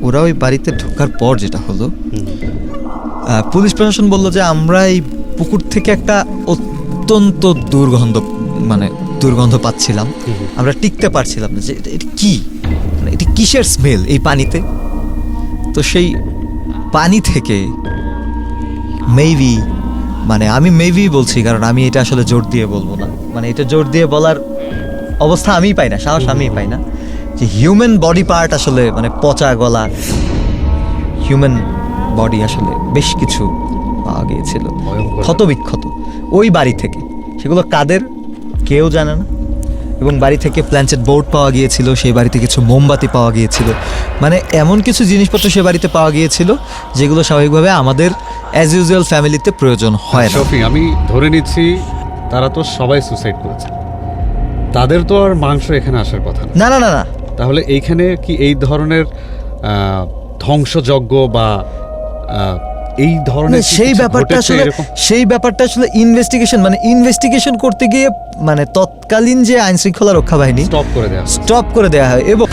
ওরা ওই বাড়িতে ঢোকার পর যেটা হলো পুলিশ প্রশাসন বলল যে আমরা এই পুকুর থেকে একটা অত্যন্ত দুর্গন্ধ মানে দুর্গন্ধ পাচ্ছিলাম। আমরা টিকতে পারছিলাম না যে এটা- কি? মানে এটি কিসের স্মেল এই পানিতে? তো সেই পানি থেকে মেবি মানে আমি মেবি বলছি, কারণ আমি এটা আসলে জোর দিয়ে বলব না। মানে এটা জোর দিয়ে বলার অবস্থা আমিই পাই না, সাহস আমিই পাই না। যে হিউম্যান বডি পার্ট আসলে মানে পচা গলা হিউম্যান বডি আসলে বেশ কিছু পাওয়া গিয়েছিল। ক্ষত বিক্ষত ওই বাড়ি থেকে সেগুলো কাদের? কেউ জানে না। এবং বাড়ি থেকে প্ল্যাঞ্চেট বোর্ড পাওয়া গিয়েছিল সেই বাড়িতে কিছু মোমবাতি পাওয়া গিয়েছিল। মানে এমন কিছু জিনিসপত্র সে বাড়িতে পাওয়া গিয়েছিল যেগুলো স্বাভাবিকভাবে আমাদের অ্যাজ ইউজুয়াল ফ্যামিলিতে প্রয়োজন হয় না। শফি আমি ধরে নিচ্ছি তারা তো সবাই সুসাইড করেছে। তাদের তো আর মাংস এখানে আসার কথা না না না না। তাহলে এইখানে কি এই ধরনের আহ, ধ্বংসযজ্ঞ বা আহ, এই ধরনের সেই ব্যাপারটা আসলে সেই ব্যাপারটা আসলে ইনভেস্টিগেশন মানে ইনভেস্টিগেশন করতে গিয়ে মানে তৎকালীন যে আইন শৃঙ্খলা রক্ষা বাহিনী স্টপ করে দেওয়া স্টপ করে দেওয়া হয় এবং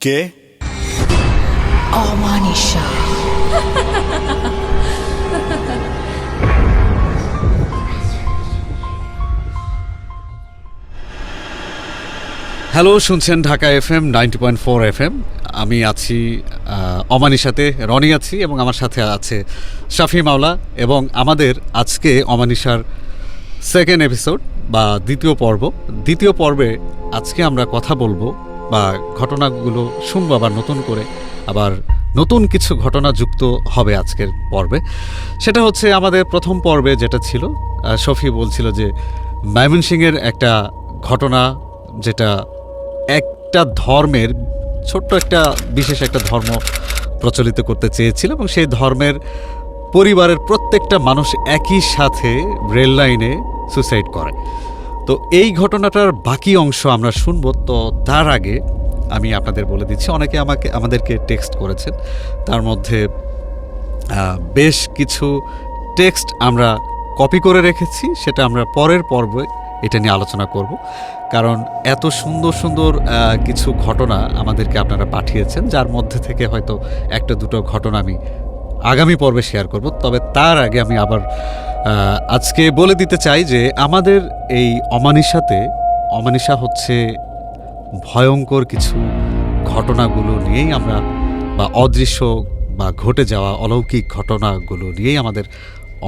কে? অমানিসা হ্যালো, শুনছেন Dhaka F M ninety point four F M আমি আছি অমানির সাথে রনি আছি এবং আমার সাথে আছে শাফি মাওলা এবং আমাদের আজকে অমানিসার সেকেন্ড এপিসোড বা দ্বিতীয় পর্ব। দ্বিতীয় পর্বে আজকে আমরা কথা বলব বা ঘটনাগুলো শুনব আবার নতুন করে। আবার নতুন কিছু ঘটনা যুক্ত হবে আজকের পর্বে। সেটা হচ্ছে আমাদের প্রথম পর্বে যেটা ছিল শফি বলছিল যে ময়মনসিংহের একটা ঘটনা যেটা একটা ধর্মের, ছোট্ট একটা, বিশেষ একটা ধর্ম প্রচলিত করতে চেয়েছিল এবং সেই ধর্মের পরিবারের প্রত্যেকটা মানুষ একই সাথে রেল লাইনে সুসাইড করে। তো এই ঘটনাটার বাকি অংশ আমরা শুনব, তো তার আগে আমি আপনাদের বলে দিচ্ছি, অনেকে আমাকে, আমাদেরকে টেক্সট করেছেন। তার মধ্যে বেশ কিছু টেক্সট আমরা কপি করে রেখেছি, সেটা আমরা পরের পর্বে এটা নিয়ে আলোচনা করব। কারণ এত সুন্দর সুন্দর কিছু ঘটনা আমাদেরকে আপনারা পাঠিয়েছেন, যার মধ্যে থেকে হয়তো একটা দুটো ঘটনা আমি আগামী পর্বে শেয়ার করব। তবে তার আগে আমি আবার আজকে বলে দিতে চাই যে আমাদের এই অমানিসাতে অমানিসা হচ্ছে ভয়ঙ্কর কিছু ঘটনাগুলো নিয়েই আমরা, বা অদৃশ্য বা ঘটে যাওয়া অলৌকিক ঘটনাগুলো নিয়েই আমাদের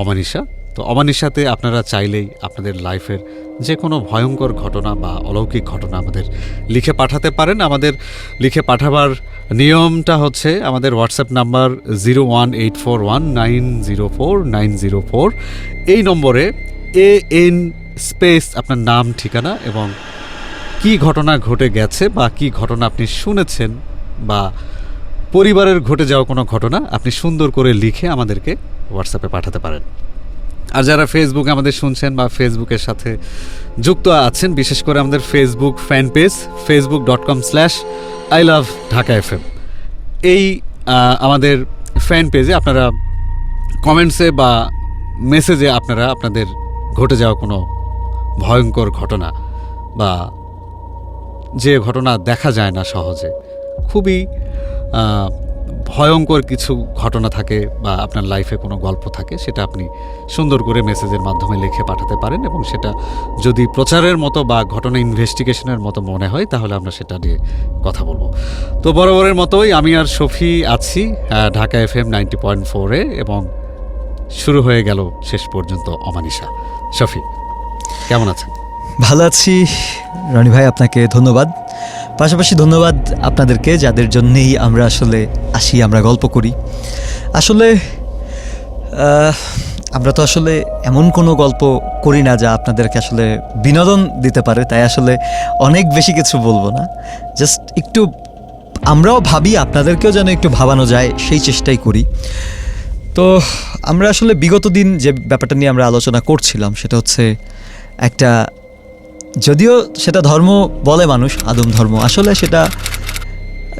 অমানিসা তো অমানিসাতে আপনারা চাইলেই আপনাদের লাইফের যে কোনো ভয়ঙ্কর ঘটনা বা অলৌকিক ঘটনা আমাদের লিখে পাঠাতে পারেন। আমাদের লিখে পাঠাবার নিয়মটা হচ্ছে আমাদের WhatsApp number zero one eight four one nine zero four nine zero four এই নম্বরে এ এন স্পেস আপনার নাম, ঠিকানা এবং কি ঘটনা ঘটে গেছে বা কি ঘটনা আপনি শুনেছেন বা পরিবারের ঘটে যাওয়া কোনো ঘটনা আপনি সুন্দর করে লিখে আমাদেরকে হোয়াটসঅ্যাপে পাঠাতে পারেন। আর যারা ফেসবুকে আমাদের শুনছেন বা ফেসবুকের সাথে যুক্ত আছেন, বিশেষ করে আমাদের Facebook fan page Facebook dot com slash I love Dhaka F এই আমাদের ফ্যান পেজে আপনারা কমেন্টসে বা মেসেজে আপনারা আপনাদের ঘটে যাওয়া কোনো ভয়ঙ্কর ঘটনা বা যে ঘটনা দেখা যায় না সহজে, খুবই ভয়ঙ্কর কিছু ঘটনা থাকে বা আপনার লাইফে কোনো গল্প থাকে, সেটা আপনি সুন্দর করে মেসেজের মাধ্যমে লিখে পাঠাতে পারেন এবং সেটা যদি প্রচারের মতো বা ঘটনা ইনভেস্টিগেশনের মতো মনে হয়, তাহলে আমরা সেটা নিয়ে কথা বলব। তো বরাবরের মতোই আমি আর শফি আছি Dhaka F M ninety point ফোরে এবং শুরু হয়ে গেল শেষ পর্যন্ত অমানিসা শফি, কেমন আছেন? ভালো আছি। রনি ভাই, আপনাকে ধন্যবাদ। পাশাপাশি ধন্যবাদ আপনাদেরকে, যাদের জন্যেই আমরা আসলে আসি, আমরা গল্প করি। আসলে আমরা তো আসলে এমন কোনো গল্প করি না যা আপনাদেরকে আসলে বিনোদন দিতে পারে, তাই আসলে অনেক বেশি কিছু বলব না। জাস্ট একটু, আমরাও ভাবি, আপনাদেরকেও যেন একটু ভাবানো যায়, সেই চেষ্টাই করি। তো, আমরা আসলে বিগত দিন যে ব্যাপারটা নিয়ে আমরা আলোচনা করছিলাম, সেটা হচ্ছে একটা যদিও সেটা ধর্ম বলে মানুষ আদম ধর্ম আসলে সেটা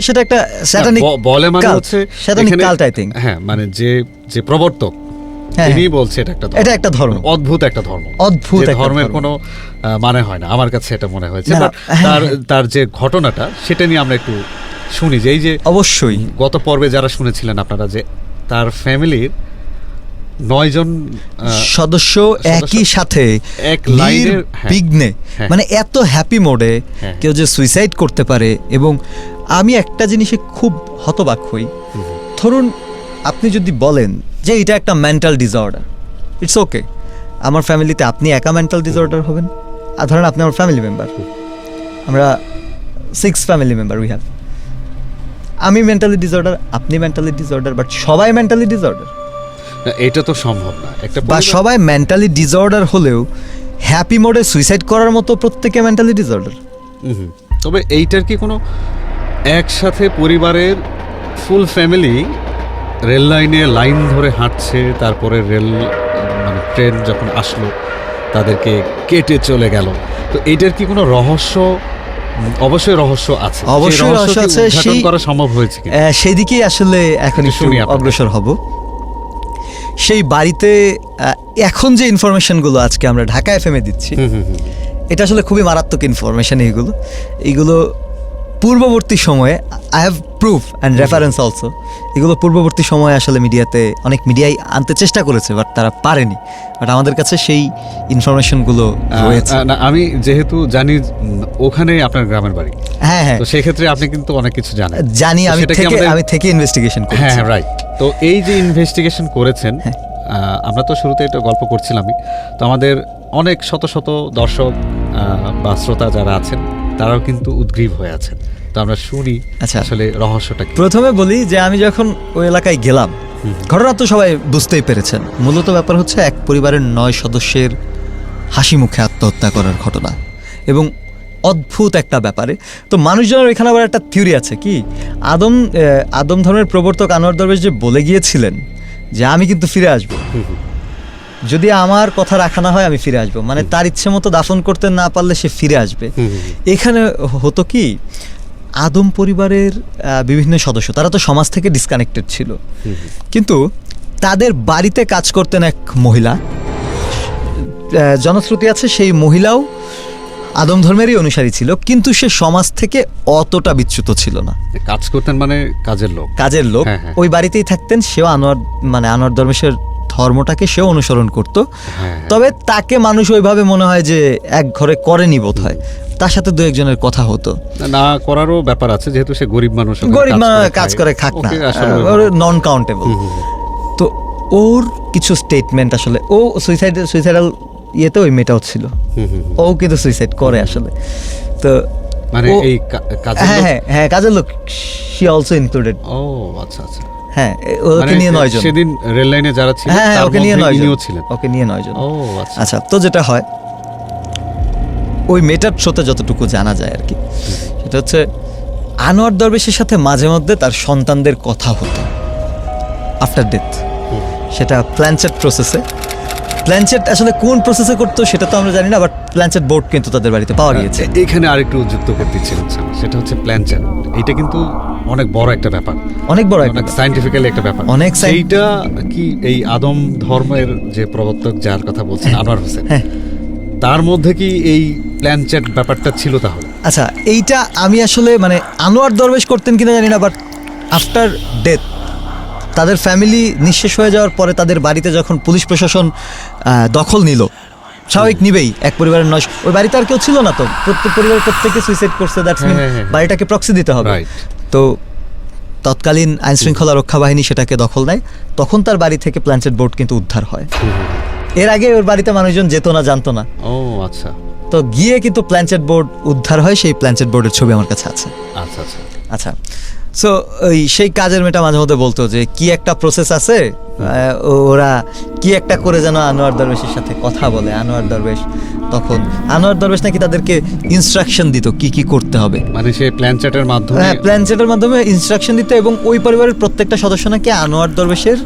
সেটা একটা স্যাটানিক বলে মানে হচ্ছে এখানে- cult, I think. হ্যাঁ মানে যে যে প্রবর্তক হ্যাঁ, তিনি বলছে এটা একটা। এটা একটা ধর্ম। অদ্ভুত একটা ধর্ম অদ্ভুত একটা ধর্মের কোনো মানে হয় না আমার কাছে এটা মনে হয়েছে হ্যাঁ, তার হ্যাঁ। তার যে ঘটনাটা সেটা নিয়ে আমরা একটু শুনি যে এই যে অবশ্যই গত পর্বে যারা শুনেছিলেন আপনারা যে তার ফ্যামিলির নয় জন সদস্য একই সাথে এক লাইনের- হ্যাঁ। বিঘ্নে হ্যাঁ। মানে এত হ্যাপি মোডে হ্যাঁ। কেউ যে সুইসাইড করতে পারে এবং আমি একটা জিনিসে খুব হতবাক হই। ধরুন আপনি যদি বলেন যে এটা একটা মেন্টাল ডিসঅর্ডার ইটস ওকে আমার ফ্যামিলিতে আপনি একা মেন্টাল ডিসঅর্ডার হবেন? আর ধরেন আপনি আমার ফ্যামিলি মেম্বার আমরা six family member we have আমি মেন্টালি ডিসঅর্ডার আপনি মেন্টালি ডিসঅর্ডার বাট সবাই মেন্টালি ডিসঅর্ডার না, এটা তো সম্ভব না। একটা বা সবাই মেন্টালি ডিসঅর্ডার হলেও হ্যাপি মোডে সুইসাইড করার মতো প্রত্যেকে মেন্টালি ডিসঅর্ডার। তবে এইটার কি কোনো একসাথে পরিবারের ফুল ফ্যামিলি রেল লাইনে লাইন ধরে হাঁটছে তারপরে রেল মানে ট্রেন যখন আসলো তাদেরকে কেটে চলে গেল। তো এইটার কি কোনো রহস্য? অবশ্যই রহস্য আছে। অবশ্যই রহস্য আছে, সেই- করা সম্ভব হয়েছে সেই আসলে এখন শুনি অগ্রসর হব। সেই বাড়িতে এখন যে ইনফরমেশনগুলো আজকে আমরা ঢাকা এফ এ দিচ্ছি এটা আসলে খুবই মারাত্মক ইনফরমেশন এইগুলো। এইগুলো পূর্ববর্তী সময়ে I have proof and reference also এগুলো পূর্ববর্তী সময়ে আসলে মিডিয়াতে অনেক মিডিয়াই আনতে চেষ্টা করেছে বাট তারা পারেনি। বাট আমাদের কাছে সেই ইনফরমেশনগুলো রয়েছে। আমি যেহেতু জানি ওখানে আপনার গ্রামের বাড়ি। হ্যাঁ হ্যাঁ। তো সেক্ষেত্রে আপনি কিন্তু অনেক কিছু জানেন। জানি আমি থেকে আমি থেকে ইনভেস্টিগেশন হ্যাঁ হ্যাঁ রাইট তো এই যে ইনভেস্টিগেশন করেছেন হ্যাঁ। আমরা তো শুরুতে এটা গল্প করছিলামই। তো আমাদের অনেক শত শত দর্শক বা শ্রোতা যারা আছেন তারাও কিন্তু উদ্গ্রীব হয়ে আছেন। তো আমরা শুনি আচ্ছা। আসলে রহস্যটা প্রথমে বলি যে আমি যখন ওই এলাকায় গেলাম ঘটনা তো সবাই বুঝতেই পেরেছেন। মূলত ব্যাপার হচ্ছে এক পরিবারের নয় সদস্যের হাসি মুখে আত্মহত্যা করার ঘটনা। এবং অদ্ভুত একটা ব্যাপারে। তো মানুষজনের এখানে আবার একটা থিওরি আছে কি? আদম আদম ধর্মের প্রবর্তক আনোয়ার দরবেশ যে বলে গিয়েছিলেন যে আমি কিন্তু ফিরে আসব। যদি আমার কথা রাখা না হয় আমি ফিরে আসব। মানে তার ইচ্ছে মতো দাফন করতে না পারলে সে ফিরে আসবে। এখানে হতো কি আদম পরিবারের বিভিন্ন সদস্য তারা তো সমাজ থেকে ডিসকানেক্টেড ছিল। কিন্তু তাদের বাড়িতে কাজ করতেন এক মহিলা। জনশ্রুতি আছে সেই মহিলাও আদম ধর্মেরই অনুসারী ছিল কিন্তু সে সমাজ থেকে অতটা বিচ্যুত ছিল না। কাজ করতেন মানে কাজের লোক। কাজের লোক। হ্যাঁ, হ্যাঁ। ওই বাড়িতেই থাকতেন সেও আনোয়ার মানে আনোয়ার ধর্মেশের ধর্মটাকে সেও অনুসরণ করত। হ্যাঁ, তবে তাকে মানুষ ওইভাবে মনে হয় যে এক ঘরে করেনি বোধ হয় তার সাথে দু একজনের কথা হতো। না করারও ব্যাপার আছে যেহেতু সে গরিব মানুষ গরিব কাজ করে খাক না। Non countable. তো ওর কিছু স্টেটমেন্ট আসলে ও সুইসাইড সুইসাইডাল ইয়েতে ওই মেয়েটাও ছিল। ও কিন্তু সুইসাইড করে আসলে। তো মানে এই কাজের হ্যাঁ হ্যাঁ হ্যাঁ কাজের লোক শি অলসো ইনক্লুডেড ও আচ্ছা আচ্ছা। হ্যাঁ ওকে নিয়ে নয় জন সেদিন রেল লাইনে যারা ছিল হ্যাঁ হ্যাঁ ওকে নিয়ে নয় ছিলেন। ওকে নিয়ে নয়জন। ও আচ্ছা। আচ্ছা তো যেটা হয় ওই মেয়েটার শোতে যতটুকু জানা যায় আর কি সেটা হচ্ছে আনোয়ার দরবেশের সাথে মাঝে মধ্যে তার সন্তানদের কথা হতো আফটার ডেথ সেটা প্ল্যানচেট প্রসেসে প্ল্যানচেট আসলে কোন প্রসেসে করতো সেটা তো আমরা জানি না বাট প্ল্যানচেট বোর্ড কিন্তু তাদের বাড়িতে পাওয়া গিয়েছে। এখানে আরেকটু যুক্ত করতে ইচ্ছিলাম সেটা হচ্ছে প্ল্যান চ্যান এটা কিন্তু অনেক বড় একটা ব্যাপার। অনেক বড় একটা সাইন্টিফিক্যালি একটা ব্যাপার। অনেক সেইটা কি এই আদম ধর্মের যে প্রবর্তক যার কথা বলছেন আনোয়ার হোসেন হ্যাঁ। তার মধ্যে কি এই প্ল্যান চ্যাট ব্যাপারটা ছিল তাহলে? আচ্ছা এইটা আমি আসলে মানে আনোয়ার দরবেশ করতেন কিনা জানি না বাট আফটার ডেথ তাদের ফ্যামিলি নিঃশেষ হয়ে যাওয়ার পরে তাদের বাড়িতে যখন পুলিশ প্রশাসন দখল নিল স্বাভাবিক নিবেই এক পরিবারের নয় ওই বাড়িতে আর কেউ ছিল না তো। প্রত্যেক পরিবারের প্রত্যেকে সুইসাইড করছে দ্যাটস মিন হ্যাঁ, হ্যাঁ। বাড়িটাকে প্রক্সি দিতে হবে। তো তৎকালীন আইন শৃঙ্খলা রক্ষা বাহিনী সেটাকে দখল নেয় তখন তার বাড়ি থেকে প্ল্যানচেট বোর্ড কিন্তু উদ্ধার হয়। এর আগে ওর বাড়িতে মানুষজন যেত না জানতো না। ও আচ্ছা। তো গিয়ে কিন্তু প্ল্যানচেট বোর্ড উদ্ধার হয় সেই প্ল্যানচেট বোর্ডের ছবি আমার কাছে আছে। আচ্ছা আচ্ছা। আচ্ছা। সো ওই সেই কাজের মেয়েটা মাঝে মধ্যে বলতো যে কি একটা প্রসেস আছে? ওরা কি একটা করে যেন আনোয়ার দরবেশের সাথে কথা বলে। আনোয়ার দরবেশ তখন আনোয়ার দরবেশ নাকি তাদেরকে ইনস্ট্রাকশন দিত কি কি করতে হবে। মানে সে প্ল্যান চ্যাটের মাধ্যমে হ্যাঁ প্ল্যানচেটের মাধ্যমে ইনস্ট্রাকশন দিত এবং ওই পরিবারের প্রত্যেকটা সদস্য নাকি আনোয়ার দরবেশের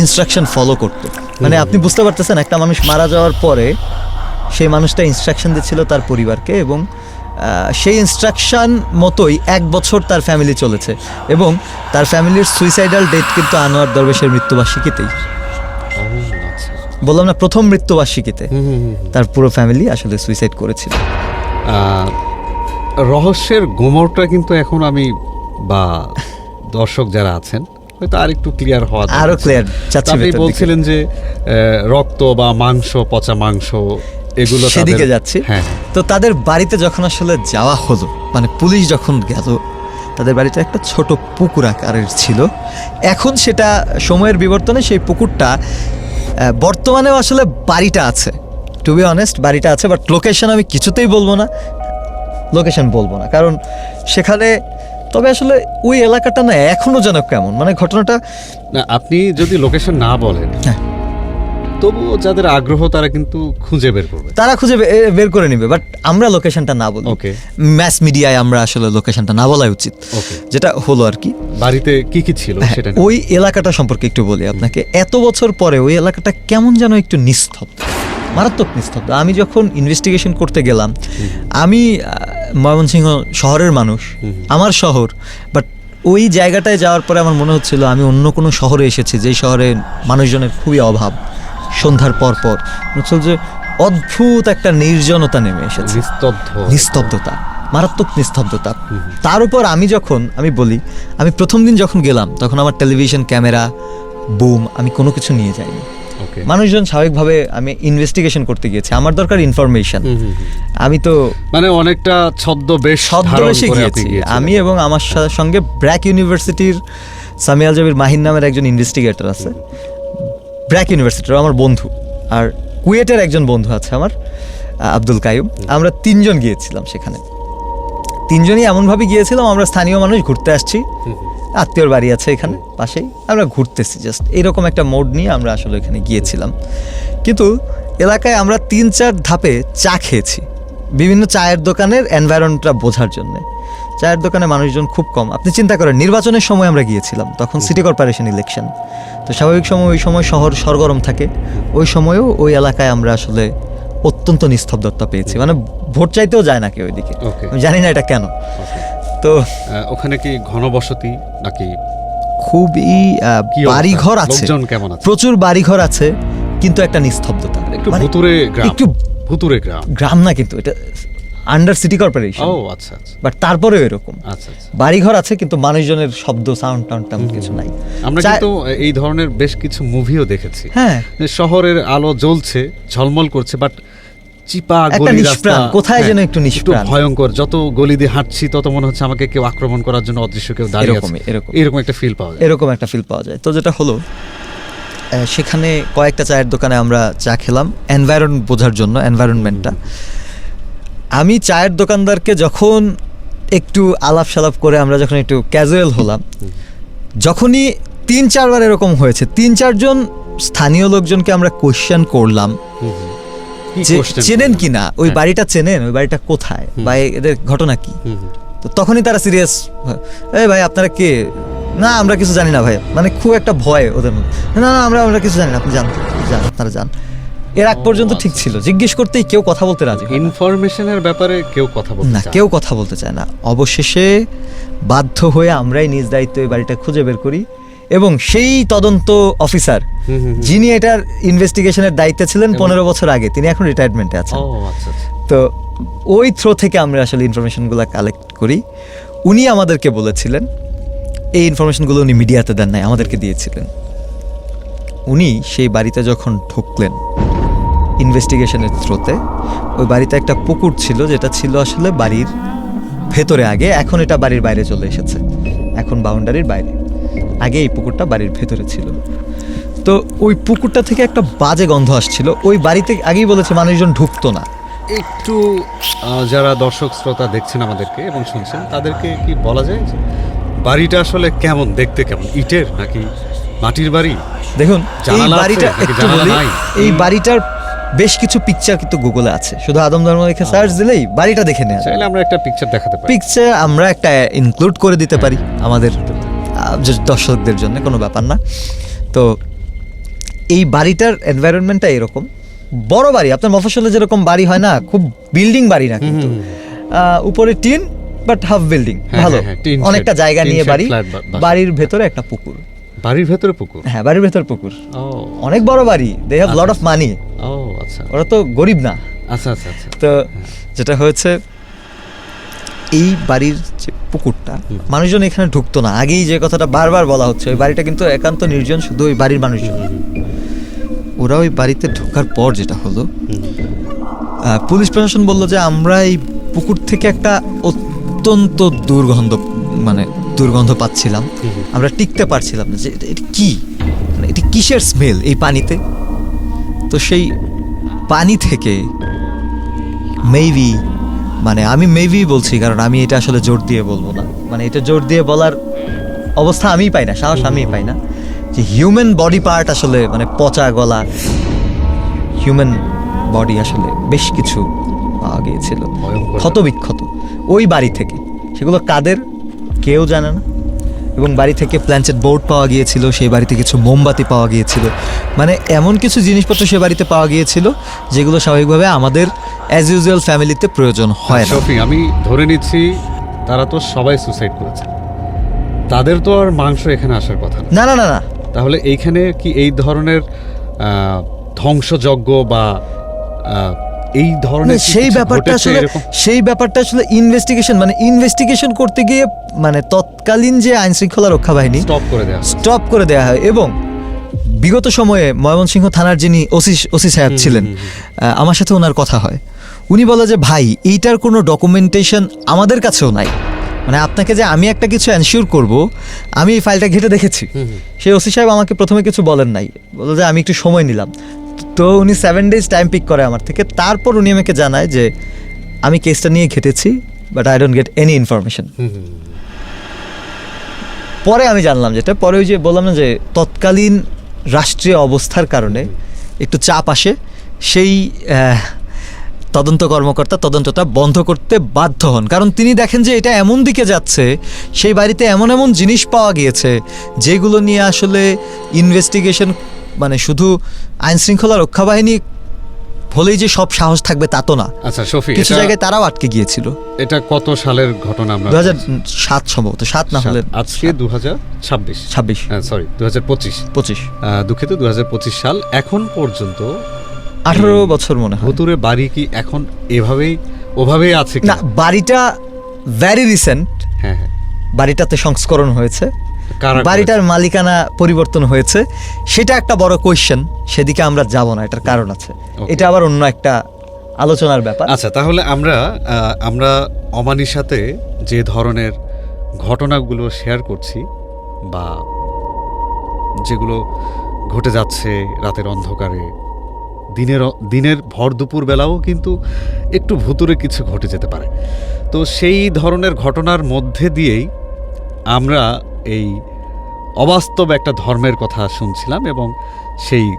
ইনস্ট্রাকশন ফলো করতো। মানে আপনি বুঝতে পারতেছেন একটা মানুষ মারা যাওয়ার পরে সেই মানুষটা ইনস্ট্রাকশন দিচ্ছিল তার পরিবারকে এবং সেই ইনস্ট্রাকশন মতোই এক বছর তার ফ্যামিলি চলেছে এবং তার ফ্যামিলির সুইসাইডাল ডেট কিন্তু আনোয়ার দরবেশের মৃত্যুবার্ষিকীতেই। বললাম না প্রথম মৃত্যুবার্ষিকীতে। তার পুরো ফ্যামিলি আসলে সুইসাইড করেছিল রহস্যের গোমরটা কিন্তু এখন আমি বা দর্শক যারা আছেন হয়তো আর একটু ক্লিয়ার হওয়া আরও তা আপনি বলছিলেন যে রক্ত বা মাংস পচা মাংস এগুলো সেদিকে যাচ্ছি। হ্যাঁ। তো তাদের বাড়িতে যখন আসলে যাওয়া হলো মানে পুলিশ যখন গেল তাদের বাড়িতে একটা ছোট পুকুর আকারের ছিল। এখন সেটা সময়ের বিবর্তনে সেই পুকুরটা বর্তমানেও আসলে বাড়িটা আছে। টু বি অনেস্ট বাড়িটা আছে বাট লোকেশন আমি কিছুতেই বলব না। লোকেশন বলব না কারণ সেখানে তবে আসলে ওই এলাকাটা না এখনও যেন কেমন। মানে ঘটনাটা না আপনি যদি লোকেশন না বলেন হ্যাঁ। তবুও যাদের আগ্রহ তারা কিন্তু খুঁজে বের করবে। তারা খুঁজে বের করে নিবে বাট আমরা লোকেশনটা না বলি। Okay. ম্যাস মিডিয়ায় আমরা আসলে লোকেশনটা না বলাই উচিত। যেটা হলো আর কি। বাড়িতে কি কি ছিল হ্যাঁ, সেটা ওই এলাকাটা সম্পর্কে একটু বলি আপনাকে। এত বছর পরে ওই এলাকাটা কেমন যেন একটু নিস্তব্ধ। মারাত্মক নিস্তব্ধ। আমি যখন ইনভেস্টিগেশন করতে গেলাম আমি ময়মনসিংহ শহরের মানুষ আমার শহর বাট ওই জায়গাটায় যাওয়ার পরে আমার মনে হচ্ছিল আমি অন্য কোনো শহরে এসেছি যেই শহরে মানুষজনের খুবই অভাব। সন্ধ্যার পর পর। মনে যে অদ্ভুত একটা নির্জনতা নেমে এসেছে। নিস্তব্ধ। নিস্তব্ধতা মারাত্মক নিস্তব্ধতা। তার উপর আমি যখন আমি বলি আমি প্রথম দিন যখন গেলাম তখন আমার টেলিভিশন ক্যামেরা বুম আমি কোনো কিছু নিয়ে যাইনি। মানুষজন স্বাভাবিকভাবে আমি ইনভেস্টিগেশন করতে গিয়েছি। আমার দরকার ইনফরমেশন আমি তো মানে অনেকটা ছদ্মবেশ ধারণ ছদ্মবেশে করে গিয়েছি। আমি এবং আমার সঙ্গে ব্র্যাক ইউনিভার্সিটির সামিয়াল জাবির মাহিন নামের একজন ইনভেস্টিগেটর আছে। ব্র্যাক ইউনিভার্সিটির আমার বন্ধু আর কুয়েটের একজন বন্ধু আছে আমার আব্দুল কাইম আমরা তিনজন গিয়েছিলাম সেখানে। তিনজনই এমনভাবে গিয়েছিলাম আমরা স্থানীয় মানুষ ঘুরতে আসছি। আত্মীয়র বাড়ি আছে এখানে পাশেই। আমরা ঘুরতেছি জাস্ট এরকম একটা মোড নিয়ে আমরা আসলে এখানে গিয়েছিলাম। কিন্তু এলাকায় আমরা তিন চার ধাপে চা খেয়েছি। বিভিন্ন চায়ের দোকানের এনভায়রনটা বোঝার জন্যে। চায়ের দোকানে মানুষজন খুব কম। আপনি চিন্তা করেন নির্বাচনের সময় আমরা গিয়েছিলাম তখন সিটি কর্পোরেশন ইলেকশন তো স্বাভাবিক সময় ওই সময় শহর সরগরম থাকে। ওই সময়েও ওই এলাকায় আমরা আসলে অত্যন্ত নিস্তব্ধতা পেয়েছি। মানে ভোট চাইতেও যায় না কেউ ওইদিকে. আমি জানি না এটা কেন। তো ওখানে কি ঘনবসতি নাকি খুবই বাড়িঘর আছে? প্রচুর বাড়িঘর আছে কিন্তু একটা নিস্তব্ধতা। একটু মানে ভুতুরে গ্রাম। একটু ভুতুরে গ্রাম। গ্রাম না কিন্তু এটা আন্ডার সিটি কর্পোরেশন ও আচ্ছা আচ্ছা। বাট তারপরেও এরকম। আচ্ছা আচ্ছা। বাড়িঘর আছে কিন্তু মানুষজনের শব্দ সাউন্ড টাউন্ড তেমন কিছু নাই। আমরা কিন্তু এই ধরনের বেশ কিছু মুভিও দেখেছি। হ্যাঁ। শহরের আলো জ্বলছে ঝলমল করছে বাট চিপা গলি রাস্তা কোথায় হ্যাঁ, যেন একটু নিষ্প্রাণ। ভয়ঙ্কর। যত গলি দিয়ে হাঁটছি তত মনে হচ্ছে আমাকে কেউ আক্রমণ করার জন্য অদৃশ্য কেউ দাঁড়িয়ে আছে। এরকম। এরকম একটা ফিল পাওয়া যায়। এরকম একটা ফিল পাওয়া যায়। তো যেটা হলো সেখানে কয়েকটা চায়ের দোকানে আমরা চা খেলাম। এনভায়রনমেন্ট বোঝার জন্য এনভায়রনমেন্টটা আমি চায়ের দোকানদারকে যখন একটু আলাপ সালাপ করে আমরা যখন একটু ক্যাজুয়াল হলাম যখনই তিন চারবার এরকম হয়েছে তিন চারজন স্থানীয় লোকজনকে আমরা কোশ্চেন করলাম। চেনেন? কি না ওই হ্যাঁ। বাড়িটা চেনেন? ওই বাড়িটা কোথায়? বা এদের ঘটনা কি। তো তখনই তারা সিরিয়াস এই ভাই আপনারা কে? না আমরা কিছু জানি না ভাই। মানে খুব একটা ভয় ওদের মধ্যে। না না আমরা আমরা কিছু জানি না। আপনি যান আপনারা যান এর আগ পর্যন্ত ঠিক। ছিল জিজ্ঞেস করতেই কেউ কথা বলতে রাজি হয় না। ইনফরমেশনের ব্যাপারে কেউ কথা বলতে না চায় কেউ কথা বলতে চায় না অবশেষে বাধ্য হয়ে আমরাই নিজ দায়িত্বে এই বাড়িটা খুঁজে বের করি এবং সেই তদন্ত অফিসার হুম, হুম, হুম। যিনি এটার ইনভেস্টিগেশনের দায়িত্বে ছিলেন পনেরো বছর আগে তিনি এখন রিটায়ারমেন্টে আছেন ও আচ্ছা আচ্ছা তো ওই থ্রো থেকে আমরা আসলে ইনফরমেশনগুলো কালেক্ট করি উনি আমাদেরকে বলেছিলেন এই ইনফরমেশনগুলো উনি মিডিয়াতে দেন নাই আমাদেরকে দিয়েছিলেন উনি সেই বাড়িতে যখন ঢুকলেন ইনভেস্টিগেশনের থ্রোতে ওই বাড়িতে একটা পুকুর ছিল যেটা ছিল আসলে বাড়ির ভেতরে আগে। এখন এটা বাড়ির বাইরে চলে এসেছে। এখন বাউন্ডারির বাইরে। আগে এই পুকুরটা বাড়ির ভেতরে ছিল। তো ওই পুকুরটা থেকে একটা বাজে গন্ধ আসছিল। ওই বাড়িতে আগেই বলেছে মানুষজন ঢুকতো না। একটু যারা দর্শক শ্রোতা দেখছেন আমাদেরকে এবং শুনছেন তাদেরকে কি বলা যায় যে বাড়িটা আসলে কেমন দেখতে কেমন? ইটের নাকি মাটির বাড়ি? দেখুন এই বাড়িটা নাকি একটু বলি এই বাড়িটার বেশ কিছু পিকচার কিন্তু গুগলে আছে। শুধু আদম ধর্ম লিখে সার্চ দিলেই বাড়িটা দেখে নেওয়া যায়। চাইলে আমরা একটা পিকচার দেখাতে পারি। পিকচার আমরা একটা ইনক্লুড করে দিতে পারি আমাদের দর্শকদের জন্য কোনো ব্যাপার না। তো এই বাড়িটার এনভায়রনমেন্টটা এরকম। বড় বাড়ি আপনার মফস্বলে যেরকম বাড়ি হয় না খুব বিল্ডিং বাড়ি না কিন্তু। উপরে টিন বাট হাফ বিল্ডিং ভালো। হ্যাঁ, হ্যাঁ, অনেকটা জায়গা নিয়ে বাড়ি। বাড়ির ভেতরে একটা পুকুর। বাড়ির ভেতরে পুকুর? হ্যাঁ বাড়ির ভেতর পুকুর। অনেক বড় বাড়ি they have lot of money ও আচ্ছা। ওরা তো গরিব না। আচ্ছা আচ্ছা আচ্ছা। তো যেটা হয়েছে এই বাড়ির যে পুকুরটা মানুষজন এখানে ঢুকতো না। আগেই যে কথাটা বারবার বলা হচ্ছে ওই বাড়িটা কিন্তু একান্ত নির্জন শুধু ওই বাড়ির মানুষজন। ওরা ওই বাড়িতে ঢোকার পর যেটা হলো পুলিশ প্রশাসন বলল যে আমরা এই পুকুর থেকে একটা অত্যন্ত দুর্গন্ধ মানে দুর্গন্ধ পাচ্ছিলাম। আমরা টিকতে পারছিলাম না যে এটা- কি? মানে এটি কিসের স্মেল এই পানিতে? তো সেই পানি থেকে মেবি মানে আমি মেবি বলছি কারণ আমি এটা আসলে জোর দিয়ে বলব না। মানে এটা জোর দিয়ে বলার অবস্থা আমিই পাই না সাহস আমিই পাই না। যে হিউম্যান বডি পার্ট আসলে মানে পচা গলা হিউম্যান বডি আসলে বেশ কিছু পাওয়া গিয়েছিল। ক্ষত বিক্ষত ওই বাড়ি থেকে। সেগুলো কাদের? কেউ জানে না। এবং বাড়ি থেকে প্ল্যাঞ্চেট বোর্ড পাওয়া গিয়েছিল সেই বাড়িতে কিছু মোমবাতি পাওয়া গিয়েছিল। মানে এমন কিছু জিনিসপত্র সে বাড়িতে পাওয়া গিয়েছিল যেগুলো স্বাভাবিকভাবে আমাদের অ্যাজ ইউজুয়াল ফ্যামিলিতে প্রয়োজন হয় না। শফি আমি ধরে নিচ্ছি তারা তো সবাই সুসাইড করেছে। তাদের তো আর মাংস এখানে আসার কথা না। না না না না। তাহলে এইখানে কি এই ধরনের আহ, ধ্বংসযজ্ঞ বা আহ, এই ধরনের সেই ব্যাপারটা আসলে সেই ব্যাপারটা আসলে ইনভেস্টিগেশন মানে ইনভেস্টিগেশন করতে গিয়ে মানে তৎকালীন যে আইন শৃঙ্খলা রক্ষা বাহিনী স্টপ করে দেওয়া স্টপ করে দেওয়া হয় এবং বিগত সময়ে ময়মনসিংহ থানার যিনি ওসি ওসি সাহেব ছিলেন আমার সাথে ওনার কথা হয়। উনি বলে যে ভাই এইটার কোনো ডকুমেন্টেশন আমাদের কাছেও নাই। মানে আপনাকে যে আমি একটা কিছু এনশিওর করব আমি এই ফাইলটা ঘেটে দেখেছি। সেই ওসি সাহেব আমাকে প্রথমে কিছু বলেন নাই। বলে যে আমি একটু সময় নিলাম। তো উনি সেভেন ডেজ টাইম পিক করে আমার থেকে। তারপর উনি আমাকে জানায় যে, আমি কেসটা নিয়ে ঘেটেছি but I don't get any information. পরে আমি জানলাম যেটা। পরে ওই যে বললাম না যে, তৎকালীন রাষ্ট্রীয় অবস্থার কারণে একটু চাপ আসে। সেই তদন্ত কর্মকর্তা তদন্তটা বন্ধ করতে বাধ্য হন। কারণ তিনি দেখেন যে এটা এমন দিকে যাচ্ছে, সেই বাড়িতে এমন এমন জিনিস পাওয়া গিয়েছে, যেগুলো নিয়ে আসলে ইনভেস্টিগেশন মানে শুধু আইন শৃঙ্খলা রক্ষা বাহিনী হলেই যে সব সাহস থাকবে তা তো না। আচ্ছা শফি কিছু জায়গায় তারাও আটকে গিয়েছিল। এটা কত সালের ঘটনা আমরা দু হাজার সাত সম্ভবত সাত না হলে আজকে দু হাজার ছাব্বিশ। ছাব্বিশ। সরি দু হাজার পঁচিশ। পঁচিশ। দুঃখিত দু হাজার পঁচিশ সাল এখন পর্যন্ত আঠারো বছর মনে হয়। ভুতুরে বাড়ি কি এখন এভাবেই ওভাবেই আছে না বাড়িটা ভ্যারি রিসেন্ট হ্যাঁ হ্যাঁ। বাড়িটাতে সংস্করণ হয়েছে। বাড়িটার মালিকানা পরিবর্তন হয়েছে। সেটা একটা বড় কোয়েশ্চেন সেদিকে আমরা যাব না এটার কারণ আছে। এটা আবার অন্য একটা আলোচনার ব্যাপার। আচ্ছা তাহলে আমরা আমরা অমানির সাথে যে ধরনের ঘটনাগুলো শেয়ার করছি বা যেগুলো ঘটে যাচ্ছে রাতের অন্ধকারে দিনের দিনের ভর দুপুর বেলাও কিন্তু একটু ভুতুরে কিছু ঘটে যেতে পারে। তো সেই ধরনের ঘটনার মধ্যে দিয়েই আমরা এই অবাস্তব একটা ধর্মের কথা শুনছিলাম এবং সেই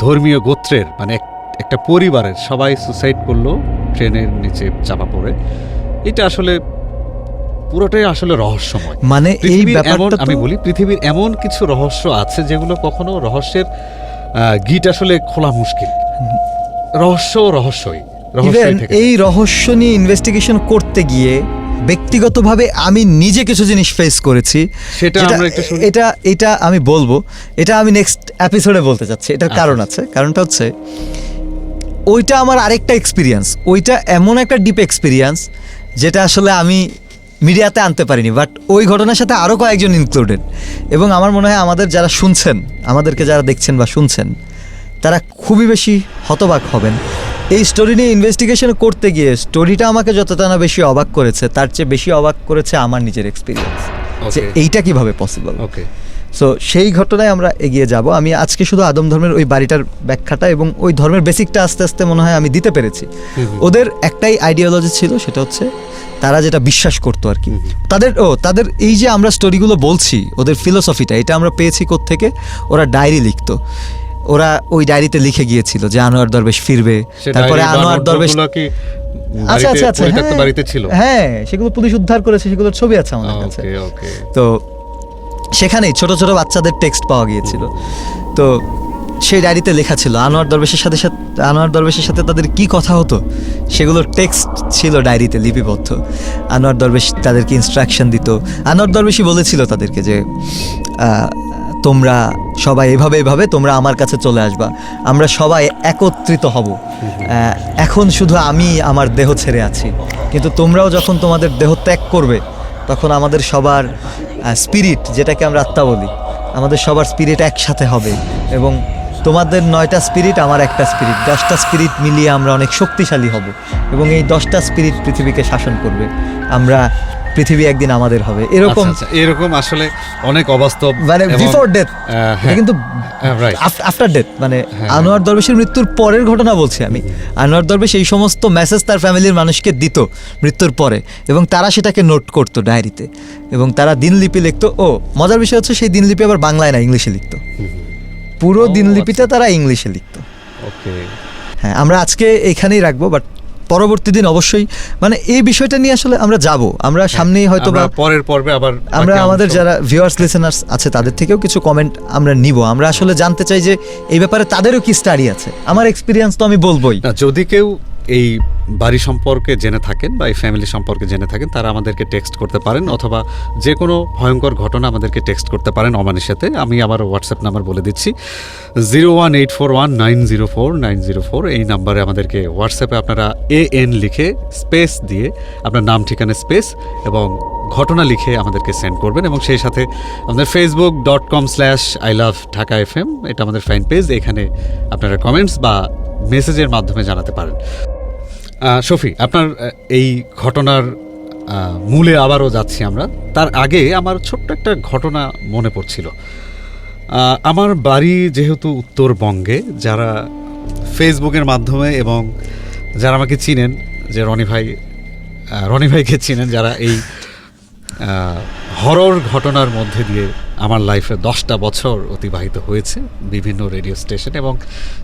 ধর্মীয় গোত্রের মানে এক- একটা পরিবারের সবাই সুসাইড করল ট্রেনের নিচে চাপা পড়ে। এটা আসলে পুরোটাই আসলে রহস্যময়। মানে এই ব্যাপারটা আমি বলি পৃথিবীর এমন কিছু রহস্য আছে যেগুলো কখনো রহস্যের গিট আসলে খোলা মুশকিল। রহস্য রহস্যই রহস্যই এই রহস্য নিয়ে ইনভেস্টিগেশন করতে গিয়ে ব্যক্তিগতভাবে আমি নিজে কিছু জিনিস ফেস করেছি। সেটা। এটা এটা আমি বলব। এটা আমি নেক্সট এপিসোডে বলতে চাচ্ছি। এটার কারণ আছে। কারণটা হচ্ছে ওইটা আমার আরেকটা এক্সপিরিয়েন্স ওইটা এমন একটা ডিপ এক্সপিরিয়েন্স যেটা আসলে আমি মিডিয়াতে আনতে পারিনি বাট ওই ঘটনার সাথে আরও কয়েকজন ইনক্লুডেড এবং আমার মনে হয় আমাদের যারা শুনছেন আমাদেরকে যারা দেখছেন বা শুনছেন তারা খুবই বেশি হতবাক হবেন। এই স্টোরি নিয়ে ইনভেস্টিগেশন করতে গিয়ে স্টোরিটা আমাকে যতটা না বেশি অবাক করেছে তার চেয়ে বেশি অবাক করেছে আমার নিজের এক্সপিরিয়েন্স যে এইটা কীভাবে পসিবল ওকে সো সেই ঘটনায় আমরা এগিয়ে যাব। আমি আজকে শুধু আদম ধর্মের ওই বাড়িটার ব্যাখ্যাটা এবং ওই ধর্মের বেসিকটা আস্তে আস্তে মনে হয় আমি দিতে পেরেছি। ওদের একটাই আইডিওলজি ছিল সেটা হচ্ছে তারা যেটা বিশ্বাস করতো আর কি। তাদের ও তাদের এই যে আমরা স্টোরিগুলো বলছি ওদের ফিলোসফিটা এটা আমরা পেয়েছি থেকে ওরা ডায়েরি লিখতো। ওরা ওই ডায়েরিতে লিখে গিয়েছিল যে আনোয়ার দরবেশ ফিরবে। তারপরে আনোয়ার দরবেশ আচ্ছা আচ্ছা আচ্ছা হ্যাঁ, বাড়িতে ছিল। হ্যাঁ সেগুলো পুলিশ উদ্ধার করেছে সেগুলোর ছবি আছে আমাদের কাছে। ওকে। ওকে তো সেখানেই ছোট ছোট বাচ্চাদের টেক্সট পাওয়া গিয়েছিল। তো সেই ডায়েরিতে লেখা ছিল আনোয়ার দরবেশের সাথে সাথে আনোয়ার দরবেশের সাথে তাদের কি কথা হতো? সেগুলোর টেক্সট ছিল ডায়েরিতে লিপিবদ্ধ। আনোয়ার দরবেশ তাদেরকে ইনস্ট্রাকশন দিত। আনোয়ার দরবেশই বলেছিল তাদেরকে যে আহ, তোমরা সবাই এভাবে এভাবে তোমরা আমার কাছে চলে আসবা। আমরা সবাই একত্রিত হব। এখন শুধু আমি আমার দেহ ছেড়ে আছি। কিন্তু তোমরাও যখন তোমাদের দেহ ত্যাগ করবে, তখন আমাদের সবার স্পিরিট যেটাকে আমরা আত্মা বলি, আমাদের সবার স্পিরিট একসাথে হবে এবং তোমাদের নয়টা স্পিরিট আমার একটা স্পিরিট দশটা স্পিরিট মিলিয়ে আমরা অনেক শক্তিশালী হব এবং এই দশটা স্পিরিট পৃথিবীকে শাসন করবে। আমরা পৃথিবী একদিন আমাদের হবে। এরকম আচ্ছা, আচ্ছা, এরকম আসলে অনেক অবাস্তব মানে বিফোর ডেথ হ্যাঁ, কিন্তু হ্যাঁ, আফটার ডেথ মানে হ্যাঁ। আনোয়ার দরবেশের মৃত্যুর পরের ঘটনা বলছি আমি। আনোয়ার দরবেশ এই সমস্ত মেসেজ তার ফ্যামিলির মানুষকে দিত মৃত্যুর পরে এবং তারা সেটাকে নোট করতো ডায়েরিতে এবং তারা দিনলিপি লিখতো। ও মজার বিষয় হচ্ছে সেই দিনলিপি আবার বাংলায় না ইংলিশে লিখতো। পুরো দিনলিপিটা তারা ইংলিশে লিখতো। ওকে হ্যাঁ আমরা আজকে এখানেই রাখব বাট পরবর্তী দিন অবশ্যই মানে এই বিষয়টা নিয়ে আসলে আমরা যাব। আমরা সামনেই হয়তো বা পরের পর্বে আবার আমরা আমাদের যারা ভিউয়ার্স লিসেনার্স আছে তাদের থেকেও কিছু কমেন্ট আমরা নিব। আমরা আসলে জানতে চাই যে এই ব্যাপারে তাদেরও কি স্টাডি আছে? আমার এক্সপিরিয়েন্স তো আমি বলবোই। যদি কেউ এই বাড়ি সম্পর্কে জেনে থাকেন বা এই ফ্যামিলি সম্পর্কে জেনে থাকেন, তারা আমাদেরকে টেক্সট করতে পারেন অথবা যে কোনো ভয়ঙ্কর ঘটনা আমাদেরকে টেক্সট করতে পারেন অমানের সাথে আমি আমার হোয়াটসঅ্যাপ নাম্বার বলে দিচ্ছি। Zero one eight four one nine zero four nine zero four এই নাম্বারে আমাদেরকে হোয়াটসঅ্যাপে আপনারা এ এন লিখে স্পেস দিয়ে আপনার নাম, ঠিকানা স্পেস এবং ঘটনা লিখে আমাদেরকে সেন্ড করবেন এবং সেই সাথে আমাদের Facebook dot com slash I love Dhaka FM M এটা আমাদের ফ্যান পেজ এখানে আপনারা কমেন্টস বা মেসেজের মাধ্যমে জানাতে পারেন। শফি, আপনার এই ঘটনার মূলে আবারও যাচ্ছি আমরা। তার আগে আমার ছোট্ট একটা ঘটনা মনে পড়ছিল। আমার বাড়ি যেহেতু উত্তরবঙ্গে, যারা ফেসবুকের মাধ্যমে এবং যারা আমাকে চিনেন, যে রনি ভাই রনি ভাইকে চিনেন, যারা এই হরর ঘটনার মধ্যে দিয়ে আমার লাইফে দশটা বছর অতিবাহিত হয়েছে বিভিন্ন রেডিও স্টেশন এবং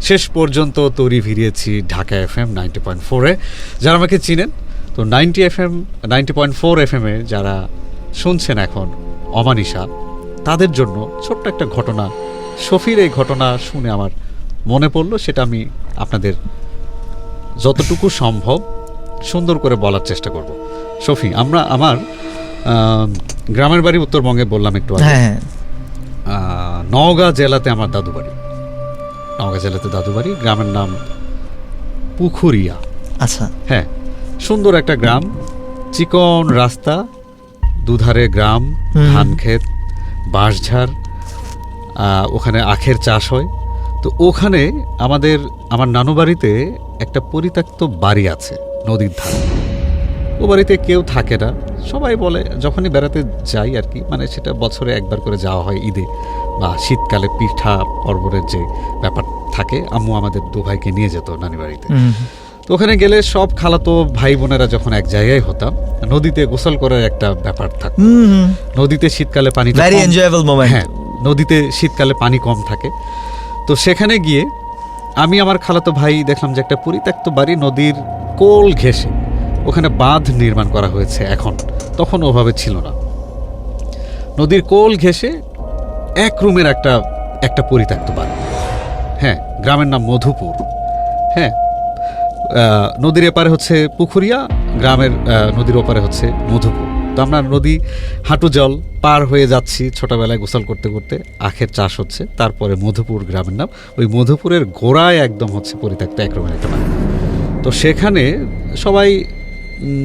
শেষ পর্যন্ত তৈরি ভিড়িয়েছি Dhaka F M ninety point ফোরে যারা আমাকে চিনেন, তো ninety F M ninety point four F এমে যারা শুনছেন এখন অমানিসা তাদের জন্য ছোট্ট একটা ঘটনা, শফির এই ঘটনা শুনে আমার মনে পড়ল, সেটা আমি আপনাদের যতটুকু সম্ভব সুন্দর করে বলার চেষ্টা করব। শফি, আমরা, আমার গ্রামের বাড়ি উত্তরবঙ্গে বললাম একটু আগে। হ্যাঁ হ্যাঁ। নওগাঁ জেলাতে আমার দাদু বাড়ি। নওগাঁ জেলাতে দাদু বাড়ি গ্রামের নাম পুখুরিয়া। আচ্ছা। হ্যাঁ সুন্দর একটা গ্রাম চিকন রাস্তা দুধারে গ্রাম। ধান ক্ষেত বাঁশঝাড় ওখানে আখের চাষ হয়। তো ওখানে আমাদের আমার নানু বাড়িতে একটা পরিত্যক্ত বাড়ি আছে নদীর ধারে। ও বাড়িতে কেউ থাকে না। সবাই বলে যখনই বেড়াতে যাই আর কি মানে সেটা বছরে একবার করে যাওয়া হয় ঈদে বা শীতকালে পিঠা পর্বরের যে ব্যাপার থাকে আম্মু আমাদের দু ভাইকে নিয়ে যেত নানি বাড়িতে তো ওখানে গেলে সব খালাতো ভাই বোনেরা যখন এক জায়গায় হতাম নদীতে গোসল করার একটা ব্যাপার থাকতো। হুম নদীতে শীতকালে পানি হ্যাঁ নদীতে শীতকালে পানি কম থাকে। তো সেখানে গিয়ে আমি আমার খালাতো ভাই দেখলাম যে একটা পরিত্যক্ত বাড়ি নদীর কোল ঘেঁষে। ওখানে বাঁধ নির্মাণ করা হয়েছে এখন। তখন ওভাবে ছিল না। নদীর কোল ঘেঁষে এক রুমের একটা একটা পরিত্যক্ত বাড়ি। হ্যাঁ গ্রামের নাম মধুপুর। হ্যাঁ নদীর এপারে হচ্ছে পুখুরিয়া, গ্রামের নদীর ওপারে হচ্ছে মধুপুর। তো আমরা নদী হাঁটু জল পার হয়ে যাচ্ছি ছোটবেলায় গোসল করতে করতে, আখের চাষ হচ্ছে। তারপরে মধুপুর গ্রামের নাম। ওই মধুপুরের গোড়ায় একদম হচ্ছে পরিত্যক্ত এক রকমের একটা বাড়ি। তো সেখানে সবাই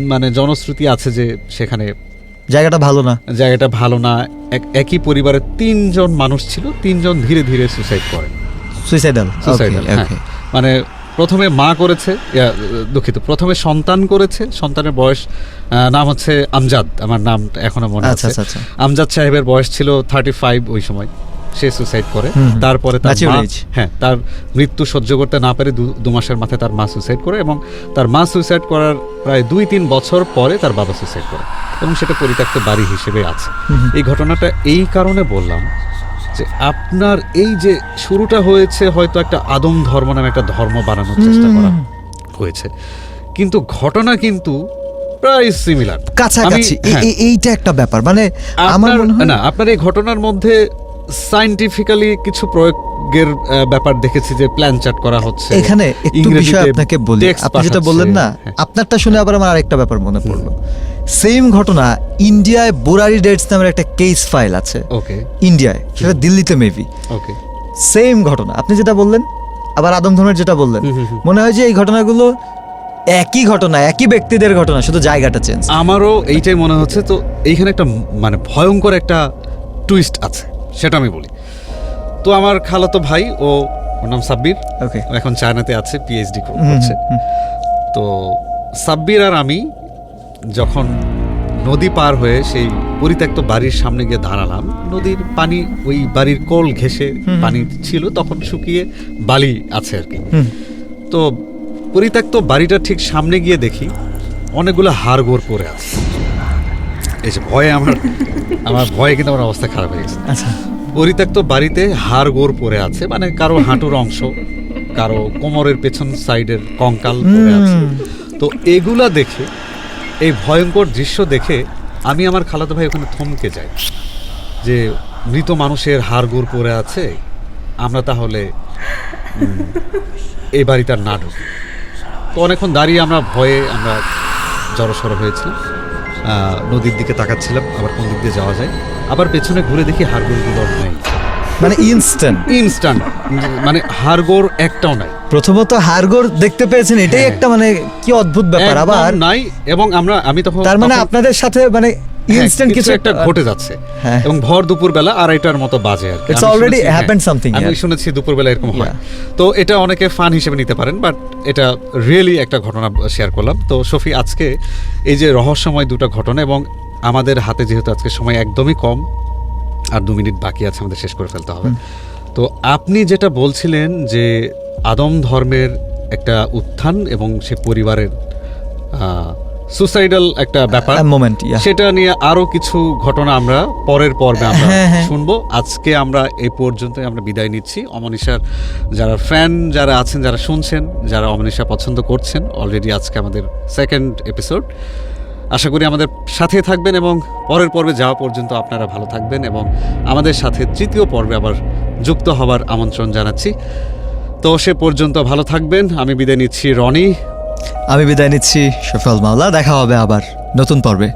মানে জনশ্রুতি আছে যে সেখানে জায়গাটা ভালো না। জায়গাটা ভালো না। এক একই পরিবারের তিনজন মানুষ ছিল তিনজন ধীরে ধীরে সুসাইড করেন সুইসাইডাল সুসাইডাল হ্যাঁ। মানে প্রথমে মা করেছে দুঃখিত প্রথমে সন্তান করেছে সন্তানের বয়স নাম হচ্ছে আমজাদ আমার নাম এখনও মনে আচ্ছা আছে। আচ্ছা আচ্ছা। আমজাদ সাহেবের বয়স ছিল থার্টি ফাইভ ওই সময়। সে সুসাইড করে। তারপরে তার হ্যাঁ তার মৃত্যু সহ্য করতে না পেরে দু- মাসের মাথায় তার মা সুসাইড করে এবং তার মা সুসাইড করার প্রায় দুই তিন বছর পরে তার বাবা সুসাইড করে এবং সেটা পরিত্যক্ত বাড়ি হিসেবে আছে। এই ঘটনাটা এই কারণে বললাম যে আপনার এই যে শুরুটা হয়েছে হয়তো একটা আদম ধর্ম নামে একটা ধর্ম বানানোর চেষ্টা করা হয়েছে। কিন্তু ঘটনা কিন্তু প্রায় সিমিলার কাছাকাছি। হ্যাঁ। এই- এই- এইটা একটা ব্যাপার। মানে আমার মনে হয় না আপনার এই ঘটনার মধ্যে সাইন্টিফিক্যালি কিছু প্রয়োগ যজ্ঞের আহ, ব্যাপার দেখেছি যে প্ল্যান চার্ট করা হচ্ছে। এখানে একটু বিষয় আপনাকে বলি। আপনি যেটা বললেন না হ্যাঁ। আপনারটা শুনে আবার আমার আরেকটা ব্যাপার মনে পড়ল। সেম ঘটনা ইন্ডিয়ায় বোরারি ডেটস নামের একটা কেস ফাইল আছে। ওকে ইন্ডিয়ায় সেটা দিল্লিতে মেবি ওকে সেম ঘটনা আপনি যেটা বললেন আবার আদম ধর্মের যেটা বললেন। মনে হয় যে এই ঘটনাগুলো একই ঘটনা একই ব্যক্তিদের ঘটনা শুধু জায়গাটা চেঞ্জ আমারও এইটাই মনে হচ্ছে তো এইখানে একটা মানে ভয়ঙ্কর একটা টুইস্ট আছে। সেটা আমি বলি। তো আমার খালাতো ভাই ও ওর নাম সাব্বির। ওকে। এখন চায়নাতে আছে পিএইচডি করছে। তো সাব্বির আর আমি যখন নদী পার হয়ে সেই পরিত্যক্ত বাড়ির সামনে গিয়ে দাঁড়ালাম নদীর পানি ওই বাড়ির কোল ঘেসে পানি ছিল তখন শুকিয়ে বালি আছে আর কি। তো পরিত্যক্ত বাড়িটা ঠিক সামনে গিয়ে দেখি অনেকগুলো হাড়গোড় পড়ে আছে। এই যে ভয়ে আমার আমার ভয়ে কিন্তু আমার অবস্থা খারাপ হয়ে গেছে। আচ্ছা। পরিত্যক্ত বাড়িতে হাড়গোড় পড়ে আছে মানে কারও হাঁটুর অংশ কারও কোমরের পেছন সাইডের কঙ্কাল পড়ে আছে। তো এগুলা দেখে এই ভয়ঙ্কর দৃশ্য দেখে আমি আমার খালাতো ভাই ওখানে থমকে যাই। যে মৃত মানুষের হাড়গোড় পড়ে আছে আমরা তাহলে এই বাড়িতে আর না ঢুকি। তো অনেকক্ষণ দাঁড়িয়ে আমরা ভয়ে আমরা জড়সড় হয়েছিলাম। নদীর দিকে তাকাচ্ছিলাম আবার কোন দিক দিয়ে যাওয়া যায়। আবার পেছনে ঘুরে দেখি হাড়গোড়গুলো নেই। মানে ইনস্ট্যান্ট ইনস্ট্যান্ট মানে হাড়গোড় একটাও নাই। প্রথমত হারগোর দেখতে পেয়েছেন এটাই হ্যাঁ। একটা মানে কি অদ্ভুত ব্যাপার। আবার নাই এবং আমরা আমি তখন তার মানে আপনাদের সাথে মানে ইনস্ট্যান্ট কিছু একটা ঘটে যাচ্ছে। হ্যাঁ। এবং ভর দুপুর বেলা আড়াইটার মতো বাজে আর কি। It's আমি already শুনেছি, হ্যাঁ, আমি শুনেছি দুপুর বেলা এরকম হয়। তো এটা অনেকে ফান হিসেবে নিতে পারেন বাট এটা রিয়েলি একটা ঘটনা শেয়ার করলাম। তো শফি আজকে এই যে রহস্যময় দুটো ঘটনা এবং আমাদের হাতে যেহেতু আজকে সময় একদমই কম আর দু মিনিট বাকি আছে আমাদের শেষ করে ফেলতে হবে। তো আপনি যেটা বলছিলেন যে আদম ধর্মের একটা উত্থান এবং সে পরিবারের সুসাইডাল একটা ব্যাপার। মোমেন্ট ইয়া সেটা নিয়ে আরও কিছু ঘটনা আমরা পরের পর্বে আমরা হ্যাঁ, হ্যাঁ। শুনব। আজকে আমরা এই পর্যন্তই আমরা বিদায় নিচ্ছি। অমনিশার যারা ফ্যান যারা আছেন যারা শুনছেন যারা অমনিশা পছন্দ করছেন অলরেডি আজকে আমাদের সেকেন্ড এপিসোড আশা করি আমাদের সাথে থাকবেন এবং পরের পর্বে যাওয়া পর্যন্ত আপনারা ভালো থাকবেন এবং আমাদের সাথে তৃতীয় পর্বে আবার যুক্ত হবার আমন্ত্রণ জানাচ্ছি। তো সে পর্যন্ত ভালো থাকবেন। আমি বিদায় নিচ্ছি রনি। আমি বিদায় নিচ্ছি সফল মাওলা দেখা হবে আবার নতুন পর্বে।